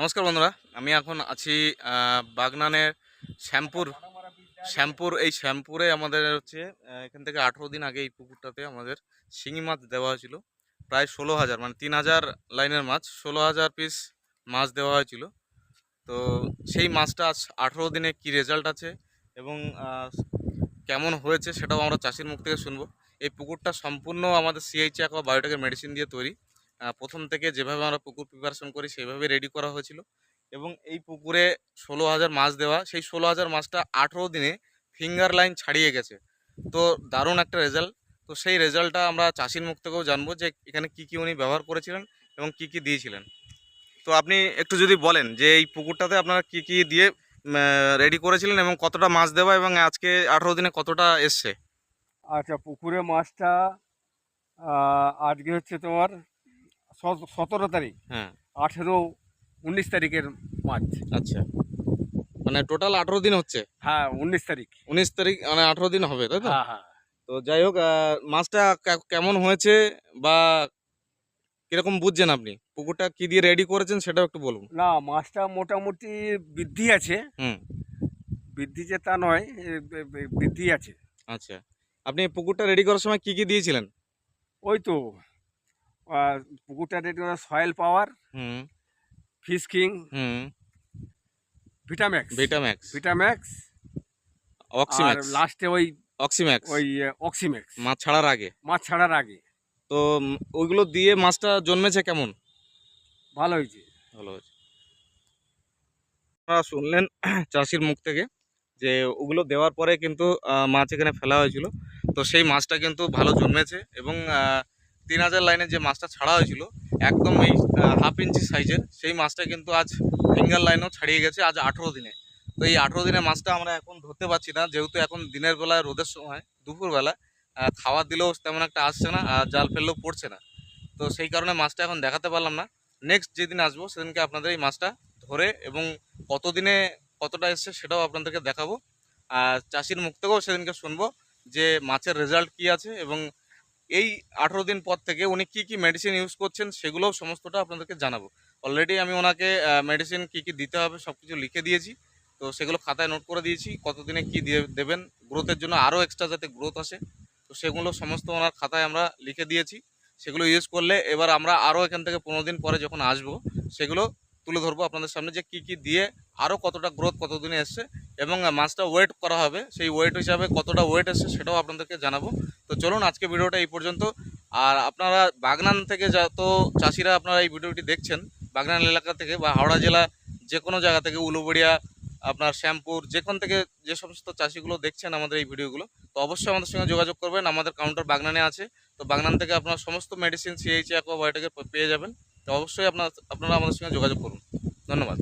নমস্কার বন্ধুরা, আমি এখন আছি বাগনানের শ্যামপুর শ্যামপুর, এই শ্যামপুরে আমাদের হচ্ছে এখান থেকে আঠেরো দিন আগে এই পুকুরটাতে আমাদের শিঙি মাছ দেওয়া হয়েছিল, প্রায় ষোলো হাজার মানে তিন হাজার লাইনের মাছ, ষোলো হাজার পিস মাছ দেওয়া হয়েছিল। তো সেই মাছটা আজ আঠেরো দিনে কি রেজাল্ট আছে এবং কেমন হয়েছে সেটাও আমরা চাষির মুখ থেকে শুনব। এই পুকুরটা সম্পূর্ণ আমাদের সিএইচ অ্যাকোয়া বায়োটেকের মেডিসিন দিয়ে তৈরি। প্রথম থেকে যেভাবে আমরা পুকুর প্রিপারেশন করি, সেইভাবে রেডি করা হয়েছিল। এবং এই পুকুরে ষোলো হাজার মাছ দেওয়া, সেই ষোলো হাজার মাছটা আঠেরো দিনে ফিঙ্গার লাইন ছাড়িয়ে গেছে। তো দারুণ একটা রেজাল্ট তো সেই রেজাল্টটা আমরা চাষির মুখ থেকেও জানব যে এখানে কি কি উনি ব্যবহার করেছিলেন এবং কি কি দিয়েছিলেন। তো আপনি একটু যদি বলেন যে এই পুকুরটাতে আপনারা কি কি দিয়ে রেডি করেছিলেন এবং কতটা মাছ দেওয়া এবং আজকে আঠেরো দিনে কতটা এসছে? আচ্ছা পুকুরে মাছটা আজকে হচ্ছে তোমার সতেরো তারিখ হ্যাঁ। আঠেরো উনিশ তারিখের মাছ আচ্ছা। মানে টোটাল আঠেরো দিন হচ্ছে? হ্যাঁ উনিশ তারিখ। উনিশ তারিখ মানে আঠেরো দিন হবে তাই তো? হ্যাঁ হ্যাঁ। তো যাই হোক মাছটা কেমন হয়েছে বা কীরকম বুঝছেন আপনি? পুকুরটা কি দিয়ে রেডি করেছেন সেটাও একটু বলুন। না মাছটা মোটামুটি বৃদ্ধি আছে। হুম। বৃদ্ধি যে তা নয় বৃদ্ধি আছে। আচ্ছা। আপনি পুকুরটা রেডি করার সময় কি কি দিয়েছিলেন? ওই তো পুকুরটা সয়েল পাওয়ার হুম। ফিশ কিং হুম। ভিটাম্যাক্স ভিটাম্যাক্স ভিটাম্যাক্স অক্সিম্যাক্স লাস্টে ওই অক্সিম্যাক্স ওই অক্সিম্যাক্স মাছ ছাড়ার আগে। মাছ ছাড়ার আগে। তো ওইগুলো দিয়ে মাছটা জন্মেছে কেমন? ভালো হয়েছে। ভালো হয়েছে। আপনারা শুনলেন চাষির মুখ থেকে যে ওগুলো দেওয়ার পরে কিন্তু মাছ এখানে ফেলা হয়েছিল। তো সেই মাছটা কিন্তু ভালো জন্মেছে এবং তিন হাজার লাইনের যে মাছটা ছাড়া হয়েছিল, একদম এই হাফ ইঞ্চি সাইজের সেই মাছটা কিন্তু আজ ফিঙ্গার লাইনও ছাড়িয়ে গেছে আজ আঠেরো দিনে। তো এই আঠেরো দিনের মাছটা আমরা এখন ধরতে পারছি না, যেহেতু এখন দিনের বেলায় রোদের সময় দুপুরবেলা খাবার দিলেও তেমন একটা আসছে না, আর জাল ফেললেও পড়ছে না। তো সেই কারণে মাছটা এখন দেখাতে পারলাম না। নেক্সট যেদিন আসব, সেদিনকে আপনাদের এই মাছটা ধরে এবং কতদিনে কতটা এসছে সেটাও আপনাদেরকে দেখাবো। আর চাষির মুখ থেকেও সেদিনকে শুনব যে মাছের রেজাল্ট কি আছে এবং এই আঠেরো দিন পর থেকে উনি কি কি মেডিসিন ইউজ করছেন সেগুলোও সমস্তটা আপনাদেরকে জানাব। অলরেডি আমি ওনাকে মেডিসিন কি কি দিতে হবে সব কিছু লিখে দিয়েছি। তো সেগুলো খাতায় নোট করে দিয়েছি, কতদিনে কি দিয়ে দেবেন গ্রোথের জন্য আরও এক্সট্রা যাতে গ্রোথ আসে। তো সেগুলো সমস্ত ওনার খাতায় আমরা লিখে দিয়েছি। সেগুলো ইউজ করলে এবার আমরা আরও এখান থেকে পনেরো দিন পরে যখন আসব, সেগুলো তুলে ধরবো আপনাদের সামনে যে কি কি দিয়ে আরও কতটা গ্রোথ কতদিনে এসছে এবং মাছটা ওয়েট করা হবে, সেই ওয়েট হিসাবে কতটা ওয়েট এসছে সেটাও আপনাদেরকে জানাব। তো চলুন আজকে ভিডিওটা এই পর্যন্ত। আর আপনারা বাগনান থেকে যত চাষিরা আপনারা এই ভিডিওটি দেখছেন, বাগনান এলাকা থেকে বা হাওড়া জেলা যে কোনো জায়গা থেকে, উলুবড়িয়া, আপনার শ্যামপুর, যেখান থেকে যে সমস্ত চাষিগুলো দেখছেন আমাদের এই ভিডিওগুলো, তো অবশ্যই আমাদের সঙ্গে যোগাযোগ করবেন। আমাদের কাউন্টার বাগনানে আছে। তো বাগনান থেকে আপনার সমস্ত মেডিসিন সিএইচ অ্যাকোয়া বায়োটেকের পেয়ে যাবেন। তো অবশ্যই আপনার, আপনারা আমাদের সঙ্গে যোগাযোগ করুন। ধন্যবাদ।